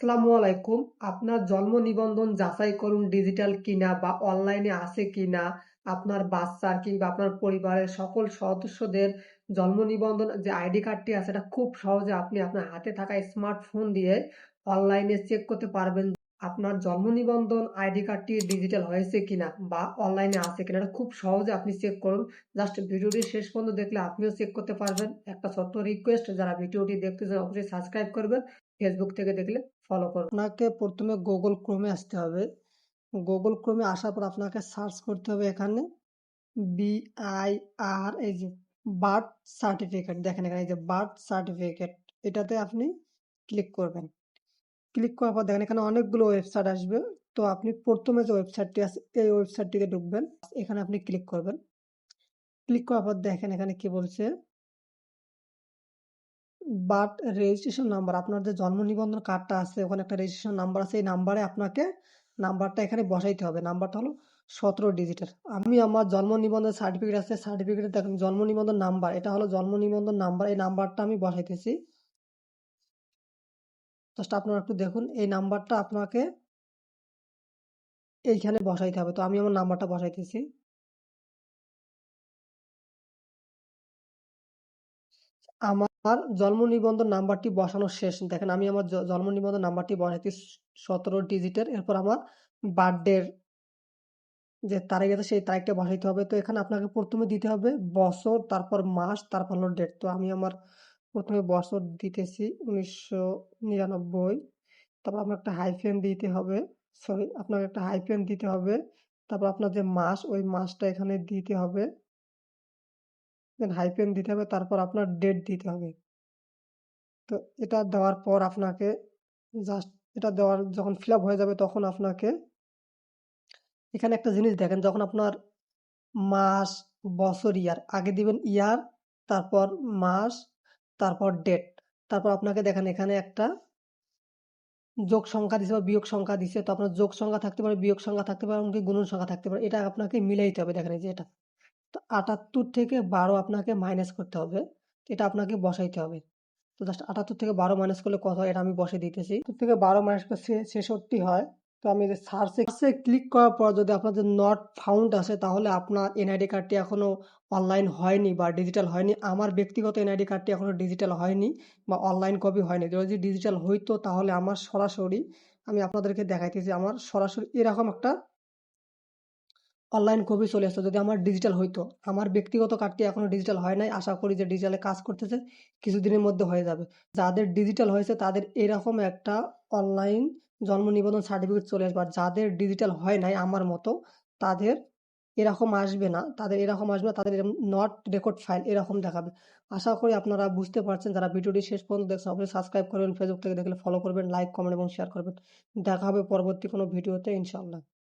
আসসালামু আলাইকুম আপনার জন্ম নিবন্ধন যাচাই করুন ডিজিটাল কিনা বা অনলাইনে আছে কিনা। আপনার বাচ্চার কিংবা আপনার পরিবারের সকল সদস্যদের জন্ম নিবন্ধন, যে আইডি কার্ডটি আছে, এটা খুব সহজে আপনি আপনার হাতে থাকা স্মার্টফোন দিয়ে অনলাইনে চেক করতে পারবেন আপনার জন্ম নিবন্ধন, আইডি কার্ডটি ডিজিটাল হয়েছে কিনা বা অনলাইনে আছে কিনা। এটা খুব সহজে আপনি চেক করুন। জাস্ট ভিডিওটি শেষ পর্যন্ত দেখলে আপনিও চেক করতে পারবেন। একটা ছোট্ট রিকোয়েস্ট, যারা ভিডিওটি দেখতে চান অবশ্যই সাবস্ক্রাইব করবেন। ফেসবুক থেকে দেখলে ফলো করুন আপনাকে প্রথমে গুগল ক্রোমে আসতে হবে। গুগল ক্রোমে আসার পর আপনাকে সার্চ করতে হবে এখানে। বিআইআর এই যে বার্থ সার্টিফিকেট দেখেন এখানে এই যে বার্থ সার্টিফিকেট এটাতে আপনি ক্লিক করবেন। ক্লিক করার পর দেখেন এখানে অনেকগুলো ওয়েবসাইট আসবে। তো আপনি প্রথমে যে ওয়েবসাইটটি আছে, এই ওয়েবসাইটটিতে ঢুকবেন। এখানে আপনি ক্লিক করবেন। ক্লিক করার পর দেখেন এখানে কি বলছে? বাট রেজিস্ট্রেশন নাম্বার আপনার যে জন্ম নিবন্ধন কার্ডটা আছে, ওখানে একটা রেজিস্ট্রেশন নাম্বার আছে, এই নাম্বারে আপনাকে নাম্বারটা এখানে বসাইতে হবে। নাম্বারটা হলো সতেরো ডিজিটের আমি আমার জন্ম নিবন্ধন সার্টিফিকেট আছে সার্টিফিকেটে দেখেন জন্ম নিবন্ধন নাম্বার এটা হলো জন্ম নিবন্ধন নাম্বার এই নাম্বারটা আমি বসাইতেছি। জাস্ট আপনারা একটু দেখুন, এই নাম্বারটা আপনাকে এইখানে বসাইতে হবে। তো আমি আমার নাম্বারটা বসাইতেছি। আমার জন্ম নিবন্ধন নাম্বারটি বসানো শেষ। দেখেন, আমি আমার জন্ম নিবন্ধন নাম্বারটি বসাইছি সতেরো ডিজিটের। এরপর আমার বার্থডের যে তারিখ আছে, সেই তারিখটা বসাইতে হবে। তো এখানে আপনাকে প্রথমে দিতে হবে বছর, তারপর মাস, তারপর হলো ডেট তো আমি আমার প্রথমে বছর দিতেছি উনিশশো নিরানব্বই। তারপর আপনার একটা হাইফেন দিতে হবে। সরি আপনাকে একটা হাইফেন দিতে হবে। তারপর আপনার যে মাস, ওই মাসটা এখানে দিতে হবে। দেন হাইফেন দিতে হবে, তারপর আপনার ডেট দিতে হবে। তো এটা দেওয়ার পর আপনাকে জাস্ট এটা দেওয়ার যখন ফিল হয়ে যাবে তখন আপনাকে এখানে একটা জিনিস দেখেন, যখন আপনার মাস, বছর ইয়ার আগে দিবেন ইয়ার তারপর মাস, তারপর ডেট তারপর আপনাকে দেখেন এখানে একটা যোগ সংখ্যা দিছে বা বিয়োগ সংখ্যা দিছে, তো আপনার যোগ সংখ্যা থাকতে পারে, বিয়োগ সংখ্যা থাকতে পারে, এমনকি গুণন সংখ্যা থাকতে পারে, এটা আপনাকে মিলাইতে হবে, দেখেন যে এটা। তো আটাত্তর থেকে বারো আপনাকে মাইনাস করতে হবে। এটা আপনাকে বসাইতে হবে। তো জাস্ট আটাত্তর থেকে বারো মাইনাস করলে কত এটা আমি বসে দিতেছি। থেকে বারো মাইনাস করে ছেষট্টি হয়। তো আমি যে সার্চে ক্লিক করার পর যদি আপনাদের নট ফাউন্ড আসে তাহলে আপনার এনআইডি কার্ডটি এখনও অনলাইন হয়নি বা ডিজিটাল হয়নি। আমার ব্যক্তিগত এনআইডি কার্ডটি এখনও ডিজিটাল হয়নি বা অনলাইন কপি হয়নি। যদি ডিজিটাল হইতো, তাহলে আমার সরাসরি আমি আপনাদেরকে দেখাইতেছি। আমার সরাসরি এরকম একটা অনলাইন কপি চলে আসতো। যদি আমার ডিজিটাল হইতো, আমার ব্যক্তিগত কার্ডটি এখনও ডিজিটাল হয় নাই? আশা করি যে ডিজিটালে কাজ করতেছে, কিছুদিনের মধ্যে হয়ে যাবে। যাদের ডিজিটাল হয়েছে, তাদের এরকম একটা অনলাইন জন্ম নিবন্ধন সার্টিফিকেট চলে আসবে। আর যাদের ডিজিটাল হয় নাই আমার মতো, তাদের এরকম আসবে না। তাদের এরকম আসবে তাদের নট রেকর্ড ফাইল এরকম দেখাবে। আশা করি আপনারা বুঝতে পারছেন। যারা ভিডিওটি শেষ পর্যন্ত দেখছেন, অবশ্যই সাবস্ক্রাইব করবেন ফেসবুক থেকে দেখলে ফলো করবেন লাইক কমেন্ট এবং শেয়ার করবেন। দেখা হবে পরবর্তী কোনো ভিডিওতে ইনশাল্লাহ